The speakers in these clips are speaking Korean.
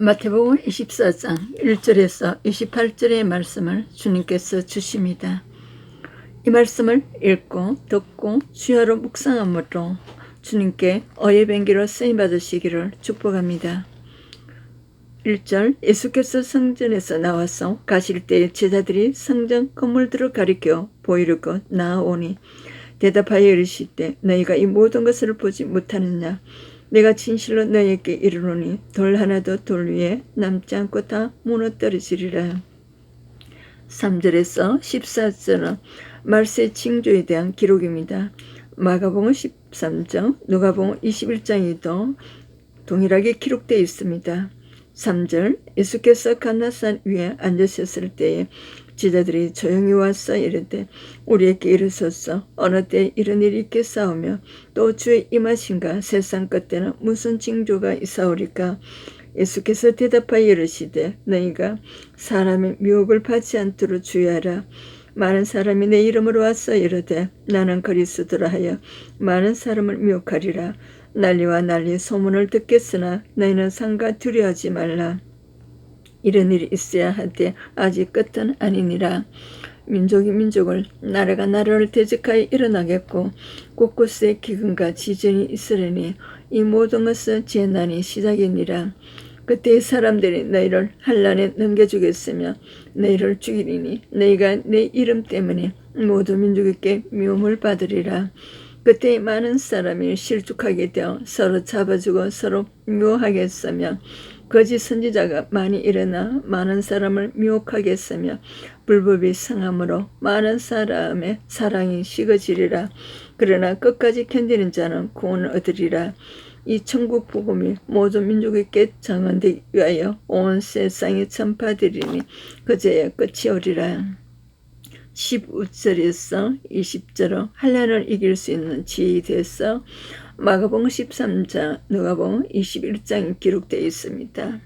마태복음 24장 1절에서 28절의 말씀을 주님께서 주십니다. 이 말씀을 읽고 듣고 주야로 묵상함으로 주님께 어의 뱅기로 쓰임 받으시기를 축복합니다. 1절 예수께서 성전에서 나와서 가실 때에 제자들이 성전 건물들을 가리켜 보이려고 나아오니 대답하여 이르시되 너희가 이 모든 것을 보지 못하느냐 내가 진실로 너희에게 이르노니 돌 하나도 돌 위에 남지 않고 다 무너뜨리시리라. 3절에서 14절은 말세 징조에 대한 기록입니다. 마가복음 13장, 누가복음 21장에도 동일하게 기록되어 있습니다. 3절 예수께서 가나산 위에 앉으셨을 때에 제자들이 조용히 와서 이르되 우리에게 이르소서 어느 때 이런 일이 있겠사오며 또 주의 임하신가? 세상 끝에는 무슨 징조가 있사오리까? 예수께서 대답하여 이르시되 너희가 사람의 미혹을 받지 않도록 주의하라. 많은 사람이 내 이름으로 와서 이르되 나는 그리스도라 하여 많은 사람을 미혹하리라 난리와 난리 소문을 듣겠으나 너희는 상가 두려워하지 말라 이런 일이 있어야 하되 아직 끝은 아니니라. 민족이 민족을 나라가 나라를 대적하여 일어나겠고 곳곳에 기근과 지진이 있으려니 이 모든 것은 재난이 시작이니라. 그때 사람들이 너희를 한란에 넘겨주겠으며 너희를 죽이리니 너희가 내 이름 때문에 모든 민족에게 미움을 받으리라. 그때 많은 사람이 실족하게 되어 서로 잡아주고 서로 묘하겠으며 거짓 선지자가 많이 일어나 많은 사람을 미혹하게 했으며 불법이 성함으로 많은 사람의 사랑이 식어지리라. 그러나 끝까지 견디는 자는 구원을 얻으리라. 이 천국 복음이 모든 민족에게 정언되기 위하여 온 세상에 전파되리니 그제야 끝이 오리라. 15절에서 20절로 한란을 이길 수 있는 지혜이 돼서 마가복음 13장, 누가복음 21장이 기록되어 있습니다.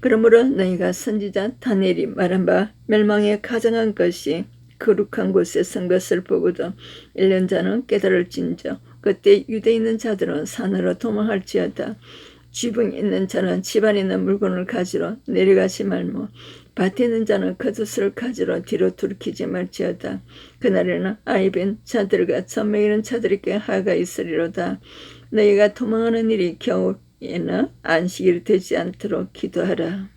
그러므로 너희가 선지자 다니엘이 말한 바 멸망에 가장한 것이 거룩한 곳에 선 것을 보고도 1년 자는 깨달을진저 그때 유대 있는 자들은 산으로 도망할지어다 지붕 있는 자는 집안에 있는 물건을 가지러 내려가지 말고 밭에 있는 자는 그것을 가지러 뒤로 돌이키지 말지어다. 그날에는 아이벤 자들과 천매 이는 자들에게 하가 있으리로다. 너희가 도망하는 일이 겨우에는 안식일이 되지 않도록 기도하라.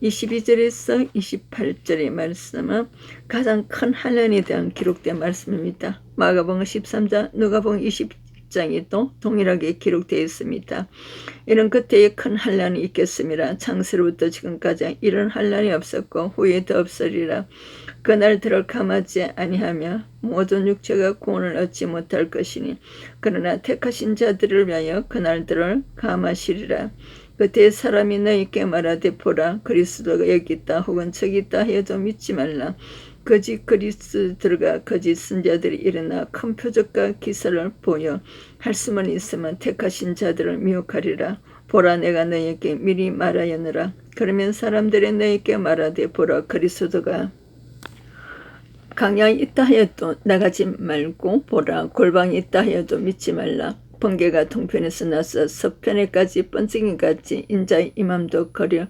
22절에서 28절의 말씀은 가장 큰 한란에 대한 기록된 말씀입니다. 마가복음 13장, 누가복음 20 장이 또 동일하게 기록되어 있습니다. 이런 그때에 큰 한란이 있겠습니다. 창세로부터 지금까지 이런 한란이 없었고 후에도 없으리라. 그날 들을 감하지 아니하며 모든 육체가 구원을 얻지 못할 것이니 그러나 택하신 자들을 위하여 그날 들을 감하시리라. 그때 사람이 너희께 말하되 보라 그리스도가 여기 있다 혹은 저기 있다 해도 믿지 말라. 거짓 그리스들과 거짓 선자들이 일어나 큰 표적과 기사를 보여 할 수만 있으면 택하신 자들을 미혹하리라. 보라 내가 너에게 미리 말하였느라. 그러면 사람들이 너에게 말하되 보라 그리스도가 강양이 있다 하여도 나가지 말고 보라 골방이 있다 하여도 믿지 말라. 번개가 동편에서 나서 서편에까지 번쩍이같이 인자의 임함도 거려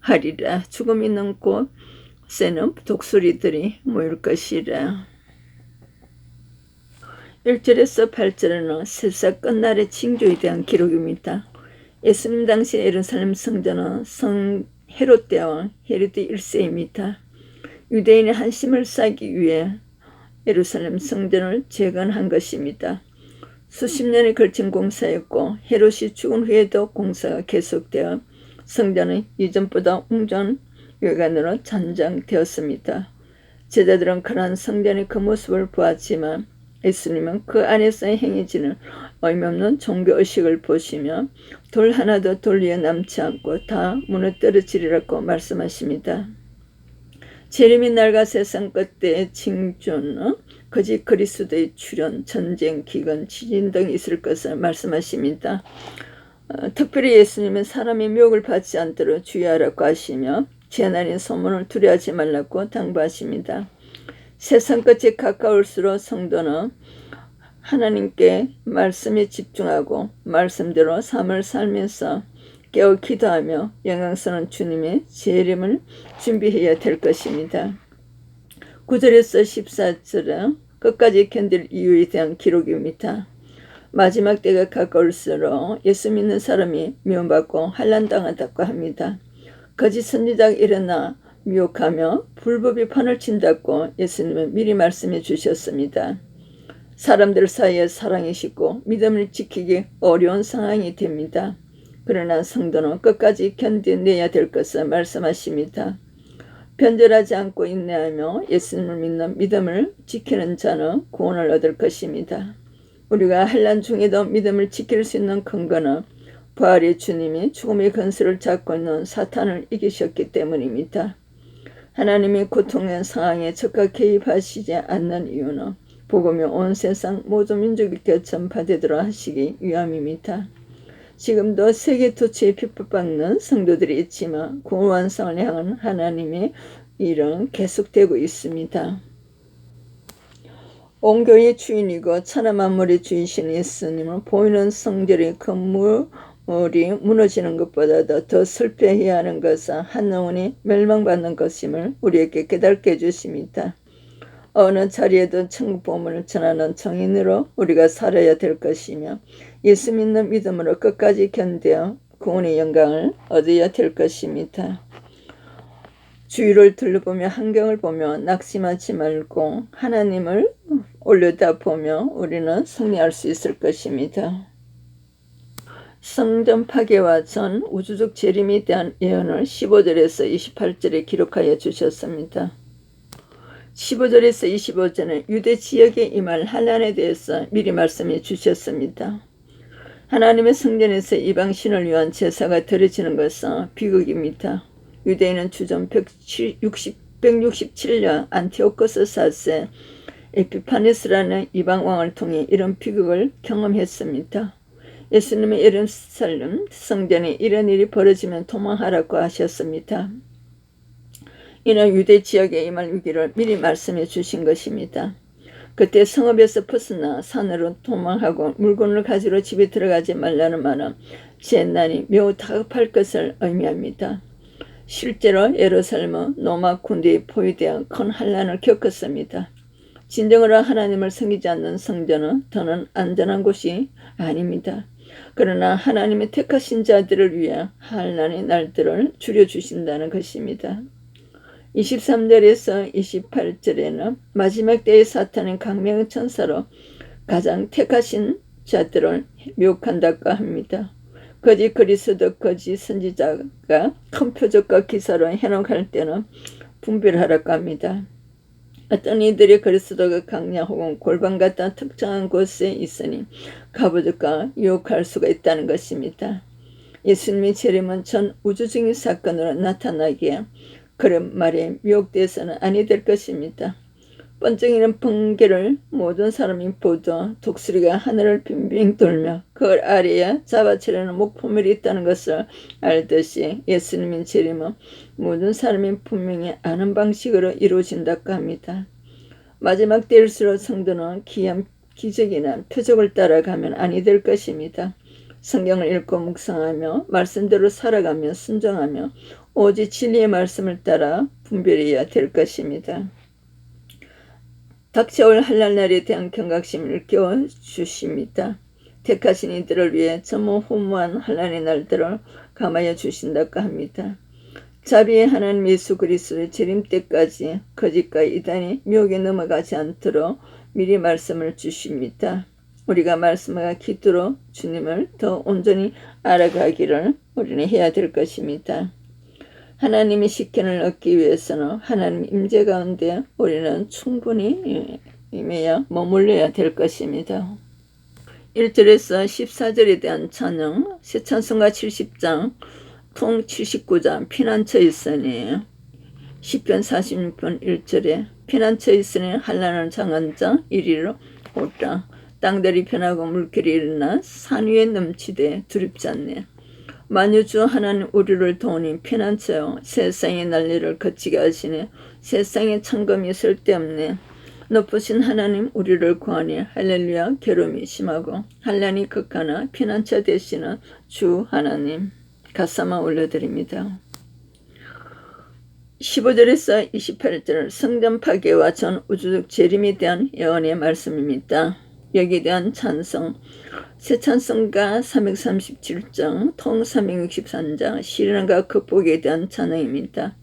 하리라. 죽음 있는 곳 새는 독수리들이 모일 것이라. 1절에서 8절은 세상 끝날의 징조에 대한 기록입니다. 예수님 당시 예루살렘 성전은 성 헤롯 대왕 헤로드 1세입니다. 유대인의 한심을 쌓기 위해 예루살렘 성전을 재건한 것입니다. 수십 년에 걸친 공사였고 헤롯이 죽은 후에도 공사가 계속되어 성전은 이전보다 웅전 외관으로 전장되었습니다. 제자들은 그러한 성전의 그 모습을 보았지만 예수님은 그 안에서 행해지는 의미없는 종교의식을 보시며 돌 하나도 돌 위에 남지 않고 다 무너뜨려지리라고 말씀하십니다. 재림의 날과 세상 끝때의 징조는 거짓 그리스도의 출현, 전쟁, 기근, 지진 등이 있을 것을 말씀하십니다. 어, 특별히 예수님은 사람의 묘을 받지 않도록 주의하라고 하시며 재난인 소문을 두려워하지 말라고 당부하십니다. 세상 끝이 가까울수록 성도는 하나님께 말씀에 집중하고 말씀대로 삶을 살면서 깨어 기도하며 영광스러운 주님의 재림을 준비해야 될 것입니다. 9절에서 14절은 끝까지 견딜 이유에 대한 기록입니다. 마지막 때가 가까울수록 예수 믿는 사람이 미움받고 환란당한다고 합니다. 거짓 선지자가 일어나 미혹하며 불법이 판을 친다고 예수님은 미리 말씀해 주셨습니다. 사람들 사이에 사랑이 식고 믿음을 지키기 어려운 상황이 됩니다. 그러나 성도는 끝까지 견뎌내야 될 것을 말씀하십니다. 변절하지 않고 인내하며 예수님을 믿는 믿음을 지키는 자는 구원을 얻을 것입니다. 우리가 한란 중에도 믿음을 지킬 수 있는 근거는 부활의 주님이 죽음의 근수를 잡고 있는 사탄을 이기셨기 때문입니다. 하나님이 고통의 상황에 적극 개입하시지 않는 이유는 복음이 온 세상 모든 민족에게 전파되도록 하시기 위함입니다. 지금도 세계 도처에 핍박받는 성도들이 있지만 구원 완성을 향한 하나님의 일은 계속되고 있습니다. 온 교회의 주인이고 천하 만물의 주이신 예수님은 보이는 성질의 건물 이 무너지는 것보다도 더 슬퍼해야 하는 것은 한 영혼이 멸망받는 것임을 우리에게 깨닫게 해주십니다. 어느 자리에도 천국 보문을 전하는 정인으로 우리가 살아야 될 것이며 예수 믿는 믿음으로 끝까지 견뎌 구원의 영광을 얻어야 될 것입니다. 주위를 둘러보며 환경을 보며 낙심하지 말고 하나님을 올려다보며 우리는 승리할 수 있을 것입니다. 성전 파괴와 전 우주적 재림에 대한 예언을 15절에서 28절에 기록하여 주셨습니다. 15절에서 25절은 유대 지역에 임할 한란에 대해서 미리 말씀해 주셨습니다. 하나님의 성전에서 이방신을 위한 제사가 드려지는 것은 비극입니다. 유대인은 주전 160, 167년 안티오코스 사세 에피파네스라는 이방 왕을 통해 이런 비극을 경험했습니다. 예수님의 예루살렘 성전에 이런 일이 벌어지면 도망하라고 하셨습니다. 이는 유대 지역에 임할 위기를 미리 말씀해 주신 것입니다. 그때 성읍에서 벗어나 산으로 도망하고 물건을 가지러 집에 들어가지 말라는 말은 재난이 매우 다급할 것을 의미합니다. 실제로 예루살렘은 로마 군대에 포위되어 큰 한란을 겪었습니다. 진정으로 하나님을 섬기지 않는 성전은 더는 안전한 곳이 아닙니다. 그러나 하나님의 택하신 자들을 위해 한란의 날들을 줄여주신다는 것입니다. 23절에서 28절에는 마지막 때의 사탄은 강명의 천사로 가장 택하신 자들을 미혹한다고 합니다. 거짓 그리스도 거짓 선지자가 큰 표적과 기사로 해놓할 때는 분별하라고 합니다. 어떤 이들이 그리스도가 강냐 혹은 골방 같은 특정한 곳에 있으니 가부족과 유혹할 수가 있다는 것입니다. 예수님의 재림은 전 우주적인 사건으로 나타나기에 그런 말에 미혹돼서는 아니 될 것입니다. 번쩍이는 번개를 모든 사람이 보도 독수리가 하늘을 빙빙 돌며 그 아래에 잡아치려는 목포물이 있다는 것을 알듯이 예수님의 재림은 모든 사람이 분명히 아는 방식으로 이루어진다고 합니다. 마지막 때일수록 성도는 기한 기적이나 표적을 따라가면 아니 될 것입니다. 성경을 읽고 묵상하며 말씀대로 살아가며 순종하며 오직 진리의 말씀을 따라 분별해야 될 것입니다. 닥쳐올 한랄날에 대한 경각심을 깨워 주십니다. 택하신 이들을 위해 전무 후무한 한란의 날들을 감하여 주신다고 합니다. 자비의 하나님 예수 그리스도의 재림 때까지 거짓과 이단이 묘하게 넘어가지 않도록 미리 말씀을 주십니다. 우리가 말씀과 기도로 주님을 더 온전히 알아가기를 우리는 해야 될 것입니다. 하나님의 식견을 얻기 위해서는 하나님 임재 가운데 우리는 충분히 임해야 머물러야 될 것입니다. 1절에서 14절에 대한 찬양, 세찬성가 70장, 통 79장, 피난처 있으니 10편 46편 1절에 피난처 있으니 한란을 장한 자 이리로 오라 땅들이 변하고 물길이 일어나 산 위에 넘치되 두렵지 않네. 만유주 하나님 우리를 도우니 피난처요 세상의 난리를 거치게 하시네 세상의 천금이 쓸데없네 높으신 하나님 우리를 구하니 할렐루야 괴로움이 심하고 한란이 극하나 피난처 되시는 주 하나님 가사만 올려드립니다. 15절에서 28절 성전 파괴와 전 우주적 재림에 대한 예언의 말씀입니다. 여기에 대한 찬성 새 찬성가 337장 통 363장 시련과 극복에 대한 찬양입니다.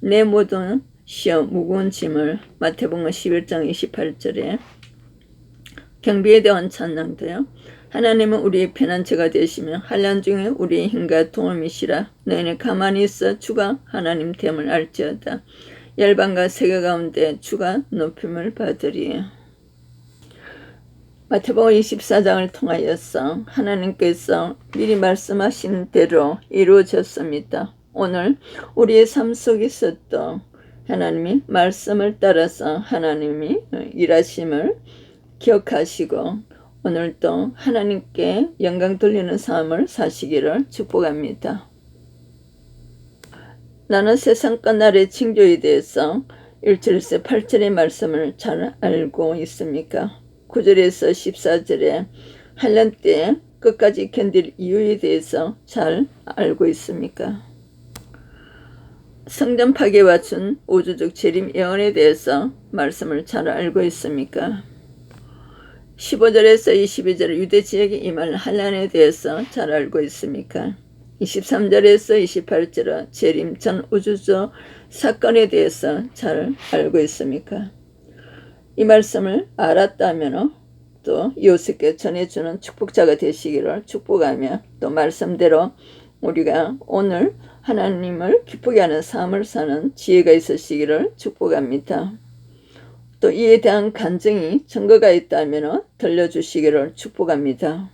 내 모든 시험 무거운 짐을 마태복음 11장 28절에 경비에 대한 찬양도요. 하나님은 우리의 편안체가 되시며 한란 중에 우리의 힘과 도움이시라. 너희는 가만히 있어 주가 하나님 됨을 알지어다. 열방과 세계 가운데 주가 높임을 받으리 마태복음 24장을 통하여서 하나님께서 미리 말씀하신 대로 이루어졌습니다. 오늘 우리의 삶 속에서도 하나님이 말씀을 따라서 하나님이 일하심을 기억하시고 오늘도 하나님께 영광 돌리는 삶을 사시기를 축복합니다. 나는 세상 끝날의 징조에 대해서 1절에서 8절의 말씀을 잘 알고 있습니까? 9절에서 14절에 한란 때 끝까지 견딜 이유에 대해서 잘 알고 있습니까? 성전 파괴와 준 우주적 재림 예언에 대해서 말씀을 잘 알고 있습니까? 15절에서 22절 유대 지역에 임할 한란에 대해서 잘 알고 있습니까? 23절에서 28절은 재림 전 우주적 사건에 대해서 잘 알고 있습니까? 이 말씀을 알았다면 또 이웃에게 전해주는 축복자가 되시기를 축복하며 또 말씀대로 우리가 오늘 하나님을 기쁘게 하는 삶을 사는 지혜가 있으시기를 축복합니다. 또 이에 대한 간증이 증거가 있다면 들려주시기를 축복합니다.